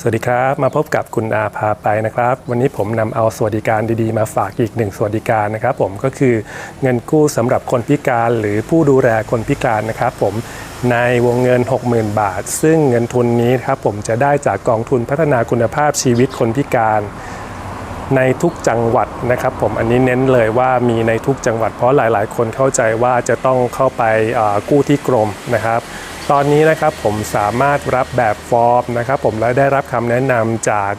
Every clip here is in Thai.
สวัสดีครับ มาพบกับคุณอาพาไปนะครับ วันนี้ผมนำเอาสวัสดิการดีๆ มาฝากอีกหนึ่งสวัสดิการนะครับผมก็คือเงินกู้สำหรับคนพิการหรือผู้ดูแลคนพิการนะครับผมในวงเงิน 60,000 บาท ซึ่งเงินทุนนี้ครับผมจะได้จากกองทุนพัฒนาคุณภาพชีวิตคนพิการในทุกจังหวัดนะครับผมอันนี้เน้นเลยว่ามีในทุกจังหวัดเพราะหลาย ๆ คนเข้าใจว่าจะต้องเข้าไปกู้ที่กรมนะครับ ตอนนี้นะครับผมสามารถรับแบบฟอร์มนะครับผมและได้รับคำแนะนำจาก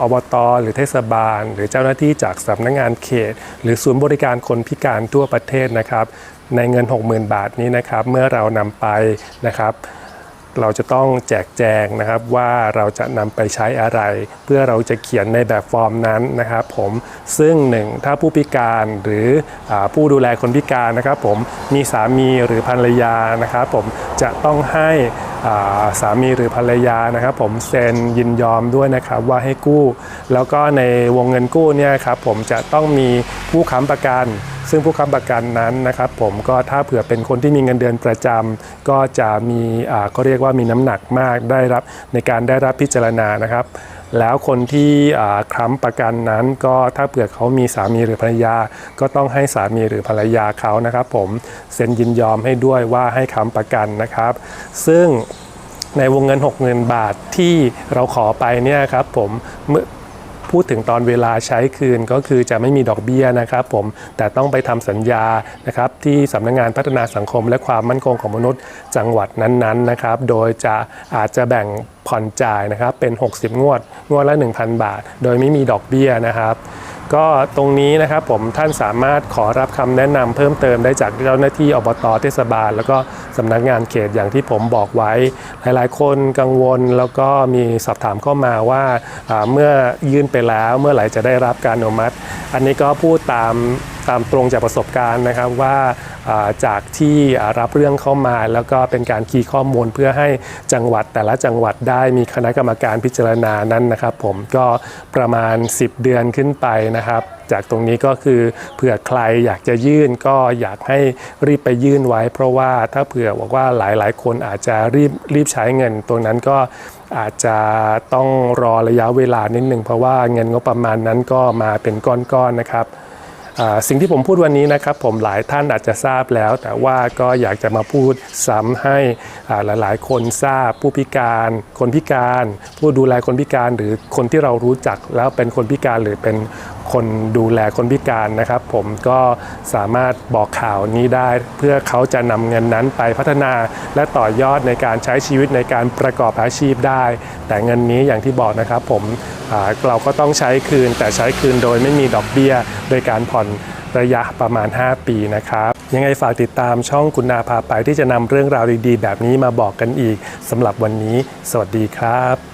อบตหรือเทศบาล หรือเจ้าหน้าที่จากสำนักงานเขต หรือศูนย์บริการคนพิการทั่วประเทศนะครับ ในเงิน 60,000 บาทนี้นะครับ เมื่อเรานำไปนะครับ เราจะต้องแจกแจงนะครับว่าเราจะนำไปใช้อะไร เพื่อเราจะเขียนในแบบฟอร์มนั้นนะครับผมซึ่งหนึ่งถ้าผู้พิการหรืออผู้ดูแลคนพิการนะครับผมมีสามีหรือภรรยานะครับผมจะต้องให้สามีหรือภรรยานะครับผมเซ็นยินยอมด้วยนะครับว่าให้กู้ แล้วก็ในวงเงินกู้เนี่ยครับผมจะต้องมีผู้ค้ำประกัน ซึ่งผู้ค้ำประกันนั้นนะครับผมก็ถ้าเผื่อเป็นคนที่มีเงินเดือนประจำก็จะมีอ่าก็เรียกว่ามีน้ำหนักมากได้รับในการได้รับพิจารณานะครับแล้วคนที่อ่าค้ำประกันนั้นก็ถ้าเผื่อเขามีสามีหรือภรรยา ก็ต้องให้สามีหรือภรรยาเขานะครับผมเซ็นยินยอมให้ด้วยว่าให้ค้ำประกันนะครับ ซึ่งในวงเงิน 60,000 บาทที่เราขอไปเนี่ยครับผม พูดถึงตอนเวลาใช้คืนก็คือจะไม่มีดอกเบี้ยนะครับผมแต่ต้องไปทำสัญญานะครับที่สำนักงานพัฒนาสังคมและความมั่นคงของมนุษย์จังหวัดนั้นๆนะครับ โดยจะอาจจะแบ่งผ่อนจ่ายนะครับเป็น 60 งวด งวดละ 1,000 บาท โดยไม่มีดอกเบี้ยนะครับ ก็ตรงนี้นะครับผมท่านสามารถขอรับคำแนะนำเพิ่มเติมได้จากเจ้าหน้าที่อบตเทศบาล แล้วก็สำนักงานเขตอย่างที่ผมบอกไว้ หลายๆ คนกังวลแล้วก็มีสอบถามเข้ามาว่าอ่าเมื่อยื่นไปแล้วเมื่อไหร่จะได้รับการอนุมัติ อันนี้ก็พูดตาม ตามตรงจากประสบการณ์นะครับว่าจากที่รับเรื่องเข้ามาแล้วก็เป็นการคีย์ข้อมูลเพื่อให้จังหวัดแต่ละจังหวัดได้มีคณะกรรมการพิจารณานั้นนะครับผมก็ประมาณ 10 เดือนขึ้นไปนะครับ จากตรงนี้ก็คือเผื่อใครอยากจะยื่นก็อยากให้รีบไปยื่นไว้ เพราะว่าถ้าเผื่อบอกว่าหลายๆ คนอาจจะรีบรีบใช้เงินตรงนั้นก็อาจจะต้องรอระยะเวลานิดหนึ่งเพราะว่าเงินงบประมาณนั้นก็มาเป็นก้อนๆนะครับ สิ่งที่ผมพูดวันนี้นะครับผมหลายท่านอาจจะทราบแล้ว แต่ว่าก็อยากจะมาพูดซ้ำให้อ่าหลายๆ คนทราบผู้พิการ คนพิการ ผู้ดูแลคนพิการหรือคนที่เรารู้จักแล้วเป็นคนพิการหรือเป็น คนดูแลคนพิการนะครับ ผมก็สามารถบอกข่าวนี้ได้ เพื่อเขาจะนำเงินนั้นไปพัฒนาและต่อยอดในการใช้ชีวิตในการประกอบอาชีพได้ แต่เงินนี้อย่างที่บอกนะครับ ผมเราก็ต้องใช้คืน แต่ใช้คืนโดยไม่มีดอกเบี้ย โดยการผ่อนระยะประมาณ 5 ปีนะครับ ยังไงฝากติดตามช่องคุณนาพาไปที่จะนำเรื่องราวดีๆ แบบนี้มาบอกกันอีกสำหรับวันนี้ สวัสดีครับ